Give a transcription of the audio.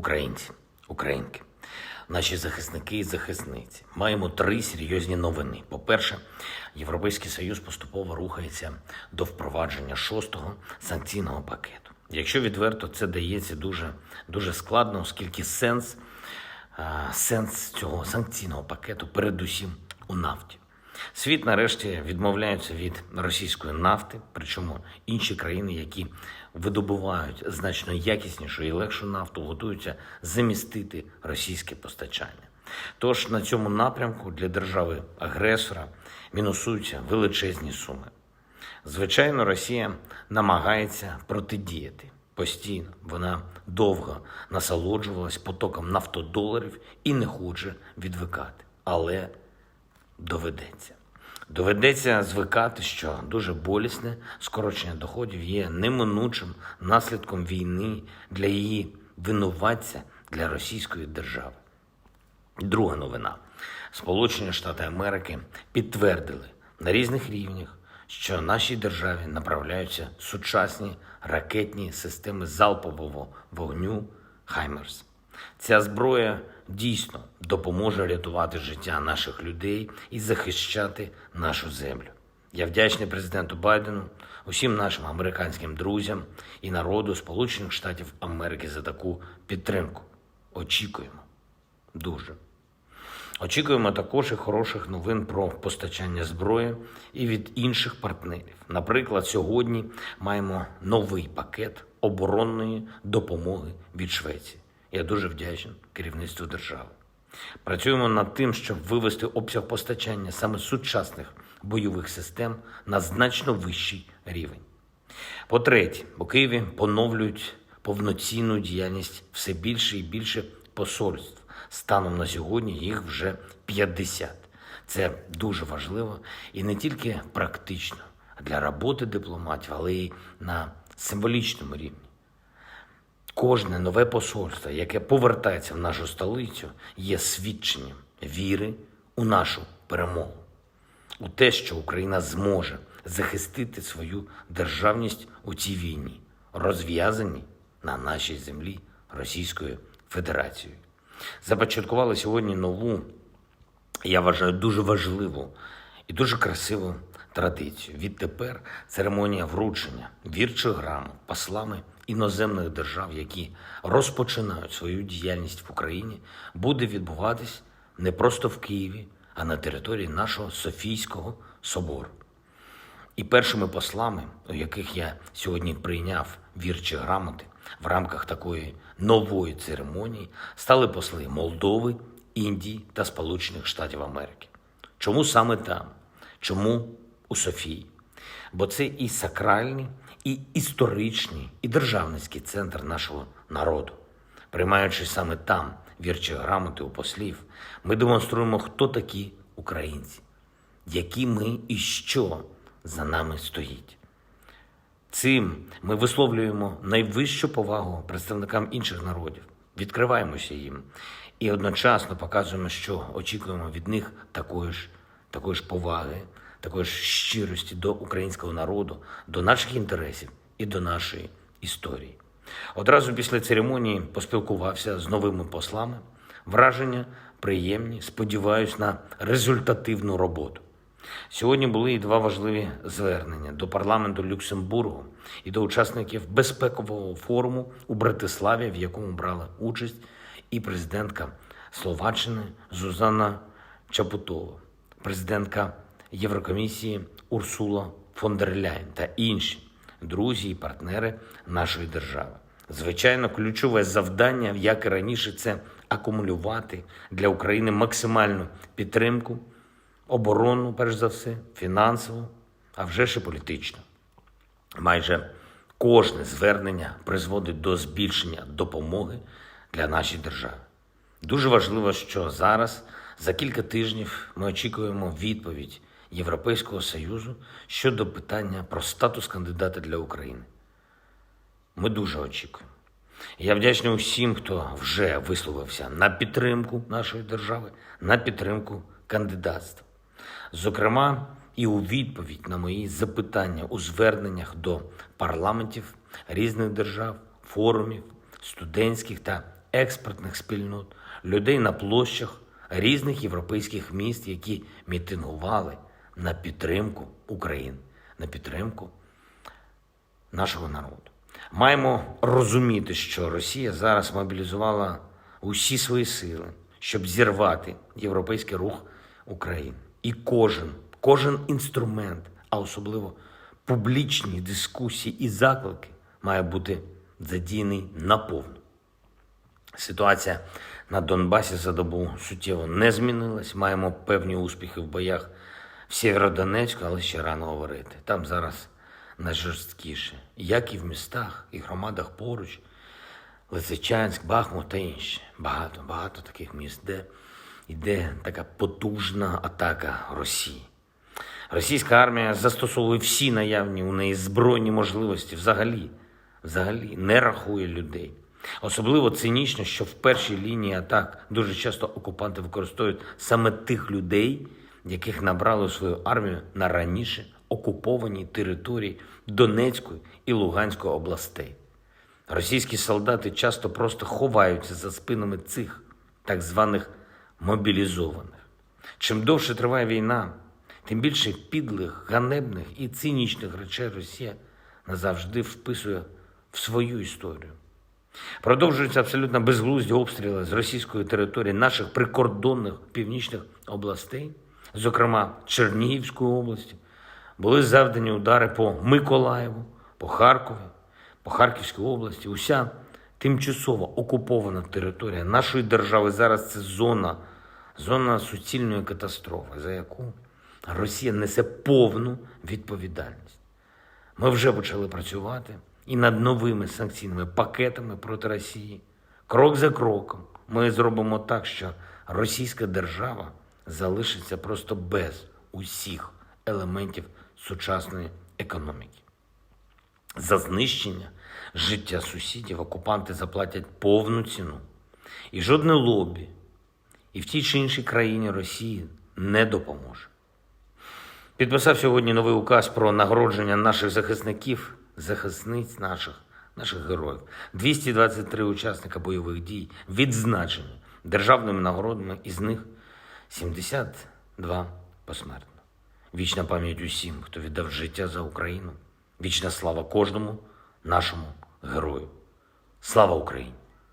Українці, українки, наші захисники і захисниці, маємо три серйозні новини. По-перше, Європейський Союз поступово рухається до впровадження шостого санкційного пакету. Якщо відверто, це дається дуже, дуже складно, оскільки сенс, сенс цього санкційного пакету передусім у нафті. Світ нарешті відмовляється від російської нафти, причому інші країни, які видобувають значно якіснішу і легшу нафту, готуються замістити російське постачання. Тож на цьому напрямку для держави-агресора мінусуються величезні суми. Звичайно, Росія намагається протидіяти постійно. Вона довго насолоджувалась потоком нафтодоларів і не хоче відвикати. Але доведеться. Доведеться звикати, що дуже болісне скорочення доходів є неминучим наслідком війни для її винуватця для російської держави. Друга новина: Сполучені Штати Америки підтвердили на різних рівнях, що нашій державі направляються сучасні ракетні системи залпового вогню Хаймерс. Ця зброя дійсно допоможе рятувати життя наших людей і захищати нашу землю. Я вдячний президенту Байдену, усім нашим американським друзям і народу Сполучених Штатів Америки за таку підтримку. Очікуємо дуже. Очікуємо також і хороших новин про постачання зброї і від інших партнерів. Наприклад, сьогодні маємо новий пакет оборонної допомоги від Швеції. Я дуже вдячний керівництву держави. Працюємо над тим, щоб вивести обсяг постачання саме сучасних бойових систем на значно вищий рівень. По-третє, у Києві поновлюють повноцінну діяльність все більше і більше посольств. Станом на сьогодні їх вже 50. Це дуже важливо і не тільки практично для роботи дипломатів, але й на символічному рівні. Кожне нове посольство, яке повертається в нашу столицю, є свідченням віри у нашу перемогу, у те, що Україна зможе захистити свою державність у цій війні, розв'язаній на нашій землі Російською Федерацією. Започаткували сьогодні нову, я вважаю, дуже важливу і дуже красиву традицію. Відтепер церемонія вручення вірчих грамот послами іноземних держав, які розпочинають свою діяльність в Україні, буде відбуватись не просто в Києві, а на території нашого Софійського собору. І першими послами, у яких я сьогодні прийняв вірчі грамоти в рамках такої нової церемонії, стали посли Молдови, Індії та Сполучених Штатів Америки. Чому саме там? Чому у Софії? Бо це і сакральний, і історичний, і державницький центр нашого народу. Приймаючи саме там вірчі грамоти у послів, ми демонструємо, хто такі українці, які ми і що за нами стоїть. Цим ми висловлюємо найвищу повагу представникам інших народів, відкриваємося їм і одночасно показуємо, що очікуємо від них такої ж, такої ж поваги, такої ж щирості до українського народу, до наших інтересів і до нашої історії. Одразу після церемонії поспілкувався з новими послами. Враження приємні, сподіваюсь на результативну роботу. Сьогодні були і два важливі звернення до парламенту Люксембургу і до учасників безпекового форуму у Братиславі, в якому брала участь і президентка Словаччини Зузана Чапутова, президентка Єврокомісії Урсула фон дер Ляйн та інші друзі і партнери нашої держави. Звичайно, ключове завдання, як і раніше, це акумулювати для України максимальну підтримку оборону, перш за все, фінансову, а вже ж і політичну. Майже кожне звернення призводить до збільшення допомоги для нашої держави. Дуже важливо, що зараз, за кілька тижнів, ми очікуємо відповідь Європейського Союзу щодо питання про статус кандидата для України. Ми дуже очікуємо. Я вдячний усім, хто вже висловився на підтримку нашої держави, на підтримку кандидатства. Зокрема, і у відповідь на мої запитання у зверненнях до парламентів різних держав, форумів, студентських та експертних спільнот, людей на площах різних європейських міст, які мітингували на підтримку України, на підтримку нашого народу. Маємо розуміти, що Росія зараз мобілізувала усі свої сили, щоб зірвати європейський рух України. І кожен, кожен інструмент, а особливо публічні дискусії і заклики, має бути задіяний наповну. Ситуація на Донбасі за добу суттєво не змінилась. Маємо певні успіхи в боях в Сєвєродонецьку, але ще рано говорити. Там зараз найжорсткіше, як і в містах і громадах поруч. Лисичанськ, Бахмут та інші. Багато, багато таких міст, де йде така потужна атака Росії. Російська армія застосовує всі наявні у неї збройні можливості взагалі, взагалі не рахує людей. Особливо цинічно, що в першій лінії атак дуже часто окупанти використовують саме тих людей, яких набрали свою армію на раніше окупованій території Донецької і Луганської областей. Російські солдати часто просто ховаються за спинами цих так званих мобілізованих. Чим довше триває війна, тим більше підлих, ганебних і цинічних речей Росія назавжди вписує в свою історію. Продовжуються абсолютно безглузді обстріли з російської території наших прикордонних північних областей, зокрема Чернігівської області. Були завдані удари по Миколаєву, по Харкові, по Харківській області. Уся тимчасово окупована територія нашої держави зараз це зона, зона суцільної катастрофи, за яку Росія несе повну відповідальність. Ми вже почали працювати і над новими санкційними пакетами проти Росії. Крок за кроком ми зробимо так, що Російська держава залишиться просто без усіх елементів сучасної економіки. За знищення життя сусідів окупанти заплатять повну ціну. І жодне лобі, і в тій чи іншій країні Росії не допоможе. Підписав сьогодні новий указ про нагородження наших захисників, захисниць наших, наших героїв. 223 учасника бойових дій відзначені державними нагородами, із них 72 посмертно. Вічна пам'ять усім, хто віддав життя за Україну. Вічна слава кожному нашому герою. Слава Україні!